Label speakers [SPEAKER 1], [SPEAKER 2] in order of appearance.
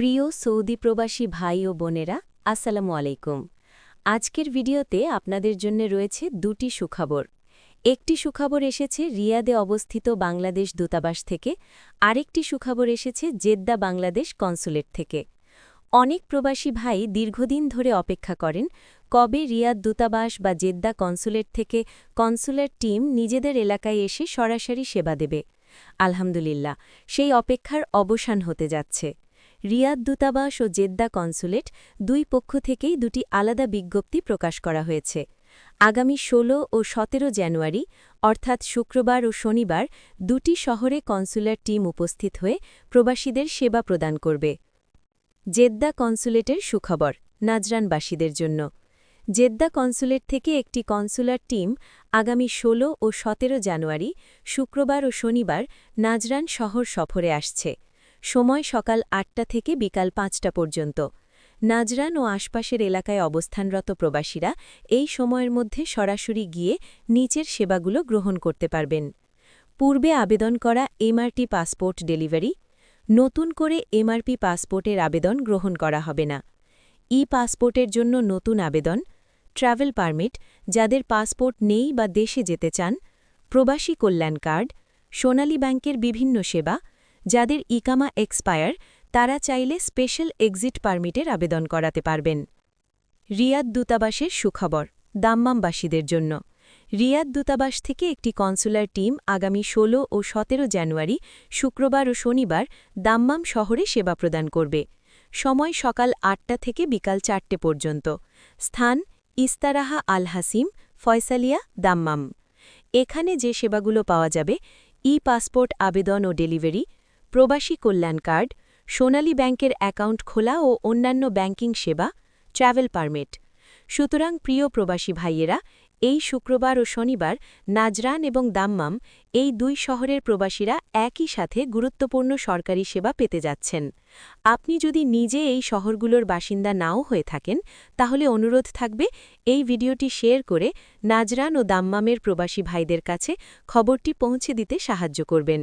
[SPEAKER 1] প্রিয় সৌদি প্রবাসী ভাই ও বোনেরা, আসসালামু আলাইকুম। আজকের ভিডিওতে আপনাদের জন্য রয়েছে দুটি সুখবর। একটি সুখবর এসেছে রিয়াদে অবস্থিত বাংলাদেশ দূতাবাস থেকে, আরেকটি সুখবর এসেছে জেদ্দা বাংলাদেশ কনসুলেট থেকে। অনেক প্রবাসী ভাই দীর্ঘদিন ধরে অপেক্ষা করেন, কবে রিয়াদ দূতাবাস বা জেদ্দা কনসুলেট থেকে কনসুলেট টিম নিজেদের এলাকায় এসে সরাসরি সেবা দেবে। আলহামদুলিল্লাহ, সেই অপেক্ষার অবসান হতে যাচ্ছে। রিয়াদ দূতাবাস ও জেদ্দা কনসুলেট দুই পক্ষ থেকেই দুটি আলাদা বিজ্ঞপ্তি প্রকাশ করা হয়েছে। আগামী ১৬ ও ১৭ জানুয়ারি, অর্থাৎ শুক্রবার ও শনিবার, দুটি শহরে কনসুলার টিম উপস্থিত হয়ে প্রবাসীদের সেবা প্রদান করবে। জেদ্দা কনসুলেটের সুখবর, নাজরানবাসীদের জন্য। জেদ্দা কনসুলেট থেকে একটি কনসুলার টিম আগামী ১৬ ও ১৭ জানুয়ারি, শুক্রবার ও শনিবার নাজরান শহর সফরে আসছে। সময় সকাল আটটা থেকে বিকাল পাঁচটা পর্যন্ত। নাজরান ও আশপাশের এলাকায় অবস্থানরত প্রবাসীরা এই সময়ের মধ্যে সরাসরি গিয়ে নিচের সেবাগুলো গ্রহণ করতে পারবেন। পূর্বে আবেদন করা এমআরটি পাসপোর্ট ডেলিভারি, নতুন করে এমআরপি পাসপোর্টের আবেদন গ্রহণ করা হবে না। ই পাসপোর্টের জন্য নতুন আবেদন, ট্রাভেল পারমিট, যাদের পাসপোর্ট নেই বা দেশে যেতে চান, প্রবাসী কল্যাণ কার্ড, সোনালী ব্যাংকের বিভিন্ন সেবা যাদের ইকামা এক্সপায়ার, তারা চাইলে স্পেশাল এক্সিট পারমিটের আবেদন করাতে পারবেন। রিয়াদ দূতাবাসের সুখবর, দাম্মামবাসীদের জন্য। রিয়াদ দূতাবাস থেকে একটি কনসুলার টিম আগামী ১৬ ও ১৭ জানুয়ারি, শুক্রবার ও শনিবার দাম্মাম শহরে সেবা প্রদান করবে। সময় সকাল আটটা থেকে বিকাল চারটে পর্যন্ত। স্থান, ইস্তারাহা আল হাসিম, ফয়সালিয়া, দাম্মাম। এখানে যে সেবাগুলো পাওয়া যাবে ই পাসপোর্ট আবেদন ও ডেলিভারি প্রবাসী কল্যাণ কার্ড, সোনালী ব্যাংকের অ্যাকাউন্ট খোলা ও অন্যান্য ব্যাংকিং সেবা ট্রাভেল পারমিট। সুতরাং প্রিয় প্রবাসী ভাইয়েরা, এই শুক্রবার ও শনিবার নাজরান এবং দাম্মাম এই দুই শহরের প্রবাসীরা একই সাথে গুরুত্বপূর্ণ সরকারি সেবা পেতে যাচ্ছেন। আপনি যদি নিজে এই শহরগুলোর বাসিন্দা নাও হয়ে থাকেন, তাহলে অনুরোধ থাকবে এই ভিডিওটি শেয়ার করে নাজরান ও দাম্মামের প্রবাসী ভাইদের কাছে খবরটি পৌঁছে দিতে সাহায্য করবেন।